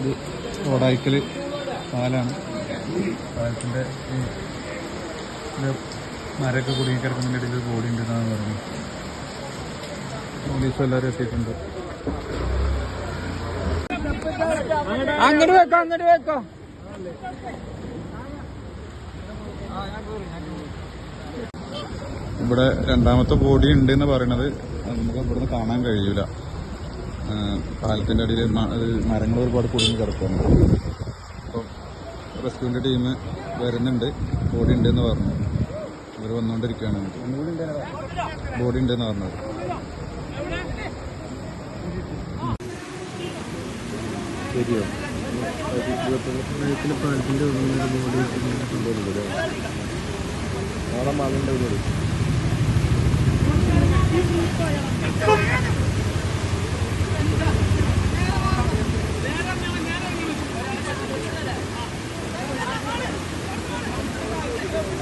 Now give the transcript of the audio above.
ഇത് ഓടായിക്കൽ പാലാണ്. പാലത്തിന്റെ മരമൊക്കെ കുടുങ്ങി കിടക്കുന്നതിന്റെ ഇടയിൽ ബോഡി ഉണ്ടെന്നാണ് പറയുന്നത്. പോലീസ് എല്ലാവരും എത്തിയിട്ടുണ്ട്. അങ്ങോട്ട് വെക്കോ അങ്ങോട്ട് വെക്കോ. ഇവിടെ രണ്ടാമത്തെ ബോഡി ഉണ്ട് എന്ന് പറയണത് നമുക്ക് ഇവിടുന്ന് കാണാൻ കഴിയൂല. ആ, പാലത്തിന്റെ അടിയിൽ മരങ്ങൾ ഒരുപാട് കുടുങ്ങി കിടക്കുകയാണ് അപ്പം റെസ്ക്യൂവിന്റെ ടീം വരുന്നുണ്ട്. ബോഡി ഉണ്ട് എന്ന് പറഞ്ഞു ഇവർ വന്നുകൊണ്ടിരിക്കുകയാണ് ബോഡി ഉണ്ടെന്ന് പറഞ്ഞത് ശരിയോ? പാലത്തിന്റെ നാളെ മകളുടെ